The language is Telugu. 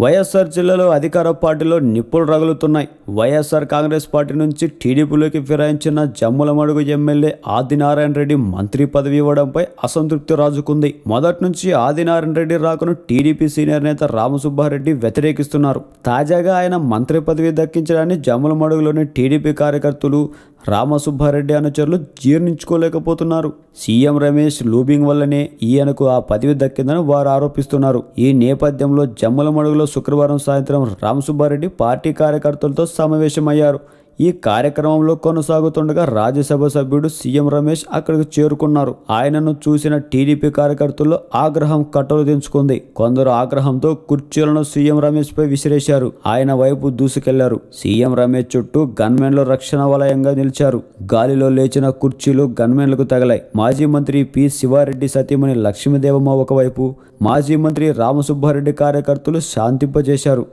వైఎస్ఆర్ జిల్లాలో అధికార పార్టీలో నిప్పులు రగులుతున్నాయి. వైఎస్ఆర్ కాంగ్రెస్ పార్టీ నుంచి టీడీపీలోకి ఫిరాయించిన జమ్ములమడుగు ఎమ్మెల్యే ఆదినారాయణ రెడ్డి మంత్రి పదవి ఇవ్వడంపై అసంతృప్తి రాజుకుంది. మొదటి నుంచి ఆదినారాయణ రెడ్డి రాకను టీడీపీ సీనియర్ నేత రామసుబ్బారెడ్డి వ్యతిరేకిస్తున్నారు. తాజాగా ఆయన మంత్రి పదవి దక్కించడాన్ని జమ్ములమడుగులోని టీడీపీ కార్యకర్తలు రామసుబ్బారెడ్డి అనుచరులు జీర్ణించుకోలేకపోతున్నారు. సీఎం రమేష్ లూబింగ్ వల్లనే ఈయనకు ఆ పదవి దక్కిందని వారు ఆరోపిస్తున్నారు. ఈ నేపథ్యంలో జమ్మలమడుగులో శుక్రవారం సాయంత్రం రామసుబ్బారెడ్డి పార్టీ కార్యకర్తలతో సమావేశమయ్యారు. ఈ కార్యక్రమంలో కొనసాగుతుండగా రాజ్యసభ సభ్యుడు సీఎం రమేష్ అక్కడికి చేరుకున్నారు. ఆయనను చూసిన టీడీపీ కార్యకర్తల్లో ఆగ్రహం కట్టలు తెంచుకుంది కొందరు ఆగ్రహంతో కుర్చీలను సీఎం రమేష్ పై విసిరేశారు. ఆయన వైపు దూసుకెళ్ళారు. సీఎం రమేష్ చుట్టూ గన్మెన్లు రక్షణ వలయంగా నిలిచారు. గాలిలో లేచిన కుర్చీలు గన్మెన్లకు తగలాయి. మాజీ మంత్రి పి శివారెడ్డి సతీమణి లక్ష్మీదేవమ్మ ఒకవైపు మాజీ మంత్రి రామసుబ్బారెడ్డి కార్యకర్తలు శాంతింపజేశారు.